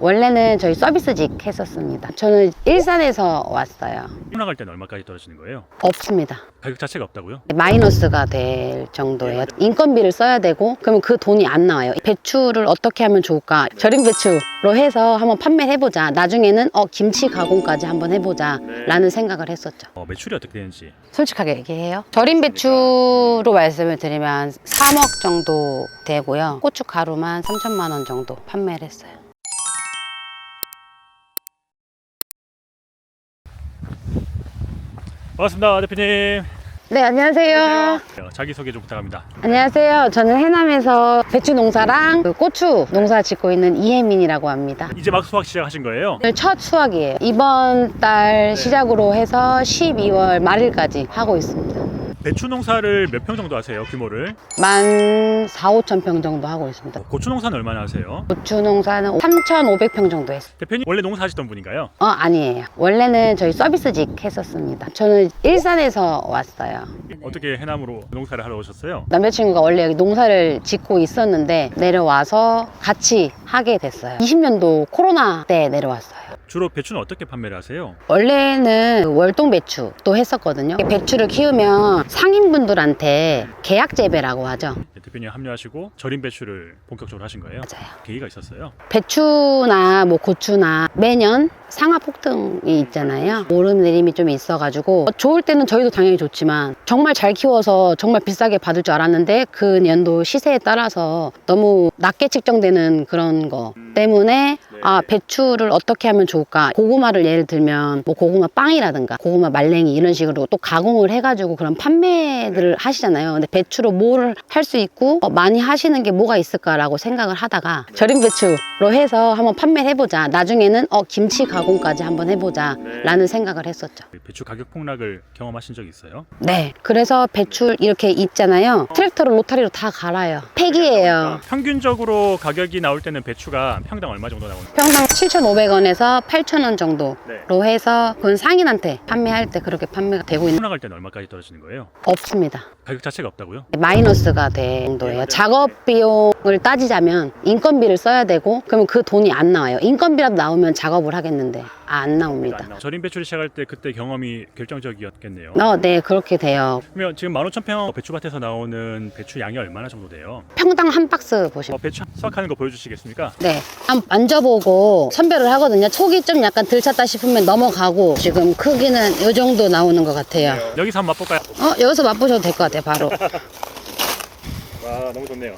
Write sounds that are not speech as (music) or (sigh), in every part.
원래는 저희 서비스직 했었습니다. 저는 일산에서 왔어요. 나갈 때는 얼마까지 떨어지는 거예요? 없습니다. 가격 자체가 없다고요? 마이너스가 될 정도예요. 인건비를 써야 되고 그러면 그 돈이 안 나와요. 배추를 어떻게 하면 좋을까? 절임 배추로 해서 한번 판매를 해보자. 나중에는 어 김치 가공까지 한번 해보자라는 생각을 했었죠. 어, 매출이 어떻게 되는지 솔직하게 얘기해요. 절임 배추로 말씀을 드리면 3억 정도 되고요. 고추 가루만 3천만 원 정도 판매를 했어요. 반갑습니다 대표님 네, 안녕하세요. 어, 자기소개 좀 부탁합니다 안녕하세요. 저는 해남에서 배추 농사랑 그 고추 농사 짓고 있는 이혜민이라고 합니다. 이제 막 수확 시작하신 거예요? 오늘 첫 수확이에요. 이번 달 시작으로 해서 12월 말일까지 하고 있습니다. 배추 농사를 몇 평 정도 하세요 규모를? 만 4, 5천 평 정도 하고 있습니다. 어, 고추 농사는 얼마나 하세요? 고추 농사는 3,500평 정도 했어요. 대표님 원래 농사 하시던 분인가요? 어, 아니에요. 원래는 저희 서비스직 했었습니다. 저는 일산에서 왔어요. 어떻게 해남으로 농사를 하러 오셨어요? 남자친구가 원래 여기 농사를 짓고 있었는데 내려와서 같이 하게 됐어요. 20년도 코로나 때 내려왔어요. 주로 배추는 어떻게 판매를 하세요? 원래는 월동 배추 도 했었거든요. 배추를 키우면 상인분들한테 계약 재배라고 하죠. 네, 대표님 합류하시고 절임 배추를 본격적으로 하신 거예요? 맞아요. 계기가 있었어요? 배추나 뭐 고추나 매년 상하 폭등이 있잖아요. 오르내림이 좀 있어가지고 좋을 때는 저희도 당연히 좋지만 정말 잘 키워서 정말 비싸게 받을 줄 알았는데 그 연도 시세에 따라서 너무 낮게 측정되는 그런 거 때문에 아 배추를 어떻게 하면 좋을까? 고구마를 예를 들면 뭐 고구마 빵이라든가 고구마 말랭이 이런 식으로 또 가공을 해가지고 그런 판매들을 하시잖아요. 근데 배추로 뭘 할 수 있고 어, 많이 하시는 게 뭐가 있을까라고 생각을 하다가 절임 배추로 해서 한번 판매를 해보자. 나중에는 어 김치 가공까지 한번 해보자 라는 생각을 했었죠. 배추 가격 폭락을 경험하신 적 있어요? 네. 그래서 배추 이렇게 있잖아요. 트랙터를 로타리로 다 갈아요. 폐기예요. 평균적으로 가격이 나올 때는 배추가 평당 얼마 정도 나오는 거예요? 평당 7,500원에서 8,000원 정도로 네. 해서 그건 상인한테 판매할 때 그렇게 판매가 되고 있는 나갈 때는 얼마까지 떨어지는 거예요? 없습니다. 가격 자체가 없다고요? 마이너스가 될 정도예요. 작업 비용을 따지자면 인건비를 써야 되고 그러면 그 돈이 안 나와요. 인건비라도 나오면 작업을 하겠는데 안 나옵니다. 절임 배추를 시작할 때 그때 경험이 결정적이었겠네요. 어, 네 그렇게 돼요. 그러면 지금 15,000평 배추밭에서 나오는 배추 양이 얼마나 정도 돼요? 평당 한 박스 보시면 어, 배추 수확하는 거 보여주시겠습니까? 네. 한번 만져보고 선별을 하거든요. 속이 좀 약간 들 찼다 싶으면 넘어가고 지금 크기는 이 정도 나오는 것 같아요. 여기서 한번 맛볼까요? 어, 여기서 맛보셔도 될 것 같아요, 바로. (laughs) 와 너무 좋네요.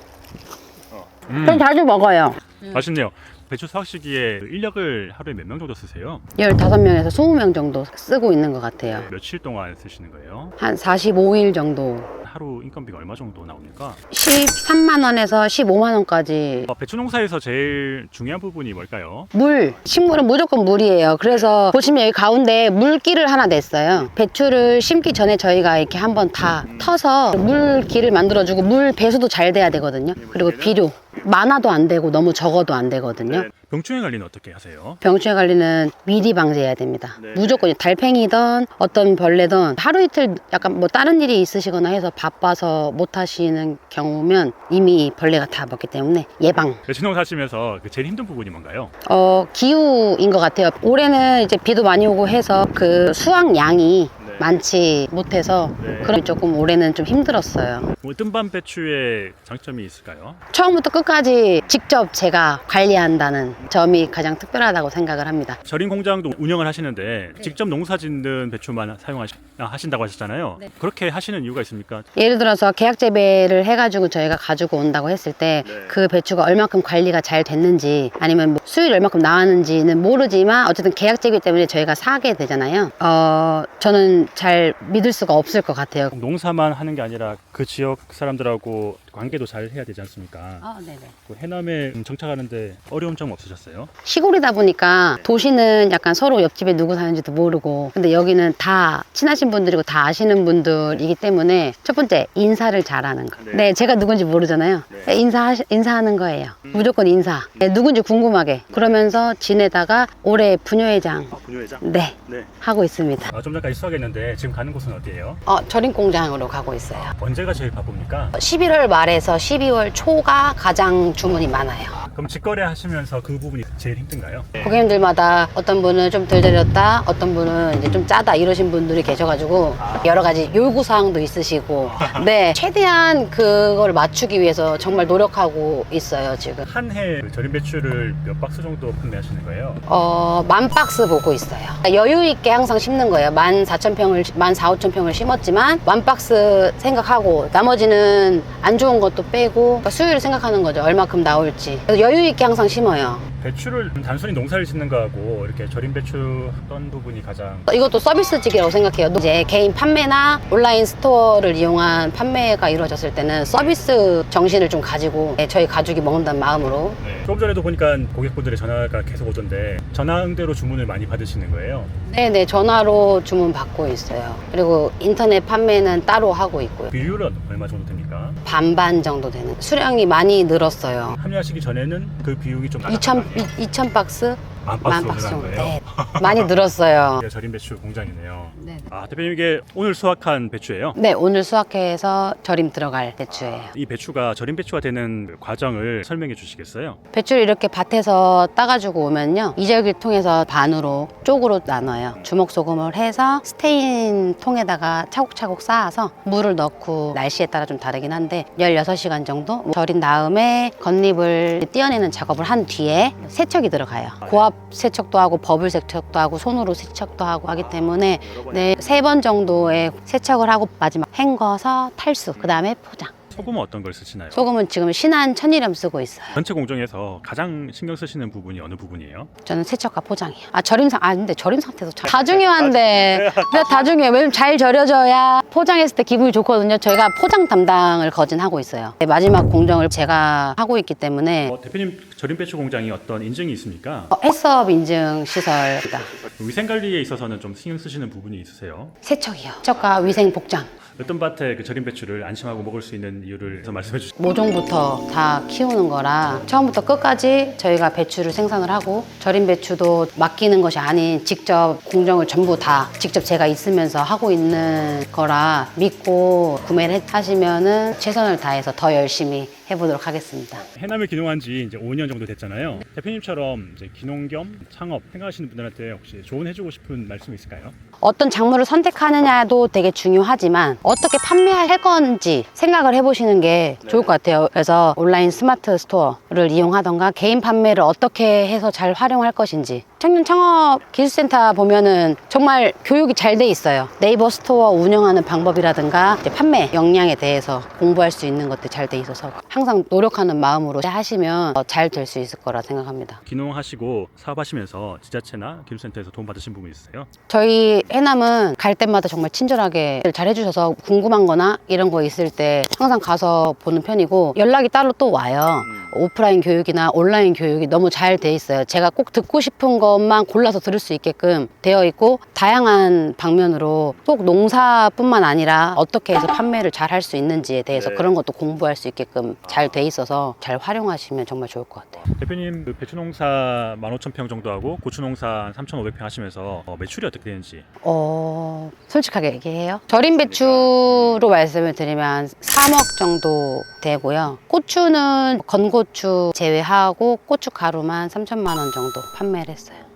어. 좀 자주 먹어요. 맛있네요. 배추 수확 시기에 인력을 하루에 몇 명 정도 쓰세요? 15명에서 20명 정도 쓰고 있는 것 같아요. 며칠 동안 쓰시는 거예요? 한 45일 정도. 하루 인건비가 얼마 정도 나옵니까? 13만 원에서 15만 원까지. 어, 배추 농사에서 제일 중요한 부분이 뭘까요? 물, 식물은 무조건 물이에요. 그래서 보시면 여기 가운데 물기를 하나 냈어요. 배추를 심기 전에 저희가 이렇게 한번 다 터서 물기를 만들어주고 물 배수도 잘 돼야 되거든요. 그리고 비료. 많아도 안 되고 너무 적어도 안 되거든요. 병충해 관리는 어떻게 하세요? 병충해 관리는 미리 방지해야 됩니다. 네. 무조건 달팽이든 어떤 벌레든 하루 이틀 약간 뭐 다른 일이 있으시거나 해서 바빠서 못 하시는 경우면 이미 벌레가 다 먹기 때문에 예방. 배추 농사 하시면서 그 제일 힘든 부분이 뭔가요? 어, 기후인 것 같아요. 올해는 이제 비도 많이 오고 해서 그 수확 양이 네. 많지 못해서 네. 그럼 조금 올해는 좀 힘들었어요. 뭐 뜬밤 배추의 장점이 있을까요? 처음부터 끝까지 직접 제가 관리한다는 점이 가장 특별하다고 생각을 합니다. 절임 공장도 운영을 하시는데 네. 직접 농사 짓는 배추만 사용하신다고 하셨잖아요. 네. 그렇게 하시는 이유가 있습니까? 예를 들어서 계약 재배를 해가지고 저희가 가지고 온다고 했을 때 네. 그 배추가 얼마큼 관리가 잘 됐는지 아니면 뭐 수율이 얼마큼 나왔는지는 모르지만 어쨌든 계약 재배 때문에 저희가 사게 되잖아요. 어, 저는 잘 믿을 수가 없을 것 같아요. 농사만 하는 게 아니라 그 지역 사람들하고 관계도 잘 해야 되지 않습니까? 아, 네네. 그 해남에 정착하는데 어려운 점 없으셨어요? 시골이다 보니까 도시는 약간 서로 옆집에 누구 사는지도 모르고 근데 여기는 다 친하신 분들이고 다 아시는 분들이기 때문에 첫 번째 인사를 잘하는 거. 네. 네, 제가 누군지 모르잖아요. 네. 인사 인사하는 거예요. 무조건 인사. 네, 누군지 궁금하게. 그러면서 지내다가 올해 부녀회장 아, 분유회장? 네 네. 하고 있습니다. 아, 좀 전까지 수학했는데 지금 가는 곳은 어디예요? 어, 절임 공장으로 가고 있어요. 언제가 제일 바쁩니까? 11월 말 에서 12월 초가 가장 주문이 많아요. 그럼 직거래 하시면서 그 부분이 제일 힘든가요? 고객님들마다 어떤 분은 좀 덜 데렸다, 어떤 분은 이제 좀 짜다 이러신 분들이 계셔가지고 여러 가지 요구 사항도 있으시고, (laughs) 네 최대한 그걸 맞추기 위해서 정말 노력하고 있어요 지금. 한 해 절임 배추를 몇 박스 정도 판매하시는 거예요? 어, 만 박스 보고 있어요. 여유 있게 항상 심는 거예요. 만 사천 평을, 만 사, 오천 평을 심었지만, 만 박스 생각하고, 나머지는 안 좋은 것도 빼고, 그러니까 수율을 생각하는 거죠. 얼마큼 나올지. 여유 있게 항상 심어요. 배추를 단순히 농사를 짓는 거하고 이렇게 절임 배추 했던 부분이 가장 이것도 서비스직이라고 생각해요. 이제 개인 판매나 온라인 스토어를 이용한 판매가 이루어졌을 때는 서비스 정신을 좀 가지고 네, 저희 가족이 먹는다는 마음으로 네. 조금 전에도 보니까 고객분들의 전화가 계속 오던데 전화응대로 주문을 많이 받으시는 거예요? 네네 전화로 주문 받고 있어요. 그리고 인터넷 판매는 따로 하고 있고요. 그 비율은 얼마 정도 됩니까? 반반 정도 되는 수량이 많이 늘었어요. 합류하시기 전에는 그 비용이 좀 낮았나요? 2,000박스? 만만 박스 박스 늘어난 정도. 거예요? 네. (laughs) 많이 늘었어요. 네, 절임 배추 공장이네요. 네. 아 대표님 이게 오늘 수확한 배추예요? 네 오늘 수확해서 절임 들어갈 배추예요. 이 배추가 절임 배추가 되는 그 과정을 설명해 주시겠어요? 배추를 이렇게 밭에서 따가지고 오면요 이절기를 통해서 반으로 쪽으로 나눠요 주먹 소금을 해서 스테인 통에다가 차곡차곡 쌓아서 물을 넣고 날씨에 따라 좀 다르긴 한데 16시간 정도 절인 다음에 겉잎을 떼어내는 작업을 한 뒤에 세척이 들어가요 고압 세척도 하고 버블 세척도 하고 손으로 세척도 하고 하기 때문에 네, 세 번 정도의 세척을 하고 마지막 헹궈서 탈수 그 다음에 포장 소금은 어떤 걸 쓰시나요? 소금은 지금 신한 천일염 쓰고 있어요 전체 공정에서 가장 신경 쓰시는 부분이 어느 부분이에요? 저는 세척과 포장이요. 아 절임 상, 아 근데 절임 상태도 잘- 다 중요한데, 근데 다 중요해요. 왜냐면 잘 절여져야 포장했을 때 기분이 좋거든요. 저희가 포장 담당을 거진하고 있어요. 네, 마지막 공정을 제가 하고 있기 때문에 어, 대표님 절임 배추 공장이 어떤 인증이 있습니까? 어, 해썹 인증 시설입니다. 위생 관리에 있어서는 좀 신경 쓰시는 부분이 있으세요? 세척이요. 세척과 위생 복장. 어떤 밭에 그 절임 배추를 안심하고 먹을 수 있는 이유를 좀 말씀해 주시죠. 모종부터 다 키우는 거라 처음부터 끝까지 저희가 배추를 생산을 하고 절임 배추도 맡기는 것이 아닌 직접 공정을 전부 다 직접 제가 있으면서 하고 있는 거라 믿고 구매를 하시면은 최선을 다해서 더 열심히 해보도록 하겠습니다. 해남을 기농한 지 이제 5년 정도 됐잖아요. 대표님처럼 이제 기농 겸 창업 생각하시는 분들한테 혹시 조언해주고 싶은 말씀 있을까요? 어떤 작물을 선택하느냐도 되게 중요하지만 어떻게 판매할 건지 생각을 해보시는 게 좋을 것 같아요. 그래서 온라인 스마트 스토어를 이용하던가 개인 판매를 어떻게 해서 잘 활용할 것인지 청년 창업 기술센터 보면은 정말 교육이 잘 돼 있어요. 네이버 스토어 운영하는 방법이라든가 판매 역량에 대해서 공부할 수 있는 것들 잘 돼 있어서 항상 노력하는 마음으로 하시면 잘 될 수 있을 거라 생각합니다. 기농하시고 사업하시면서 지자체나 기술센터에서 도움 받으신 부분 있으세요? 저희 해남은 갈 때마다 정말 친절하게 잘 해주셔서 궁금한 거나 이런 거 있을 때 항상 가서 보는 편이고 연락이 따로 또 와요. 오프라인 교육이나 온라인 교육이 너무 잘 돼 있어요. 제가 꼭 듣고 싶은 것만 골라서 들을 수 있게끔 되어 있고 다양한 방면으로 꼭 농사뿐만 아니라 어떻게 해서 판매를 잘 할 수 있는지에 대해서 네. 그런 것도 공부할 수 있게끔 잘 돼 있어서 잘 활용하시면 정말 좋을 것 같아요. 대표님 그 배추 농사 15,000평 정도 하고 고추 농사 3,500평 하시면서 어, 매출이 어떻게 되는지 어, 솔직하게 얘기해요. 절임 배추로 말씀을 드리면 3억 정도 되고요. 고추는 건고 추 제외하고 고추 가루만 3천만 원 정도 판매를 했어요.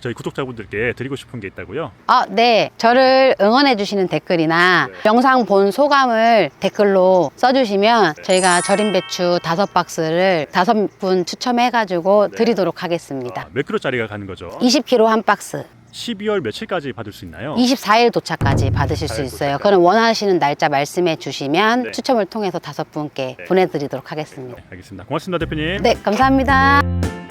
저희 구독자분들께 드리고 싶은 게 있다고요. 아, 네. 저를 응원해 주시는 댓글이나 영상 본 소감을 댓글로 써주시면 저희가 절임 배추 다섯 박스를 다섯 분 추첨해가지고 드리도록 하겠습니다. 아, 몇 킬로짜리가 가는 거죠? 20kg 한 박스. 12월 며칠까지 받을 수 있나요? 24일 도착까지 받으실 수 24일 있어요. 도착까지. 그럼 원하시는 날짜 말씀해 주시면 네. 추첨을 통해서 다섯 분께 네. 보내드리도록 하겠습니다. 알겠습니다. 고맙습니다, 대표님. 네, 감사합니다.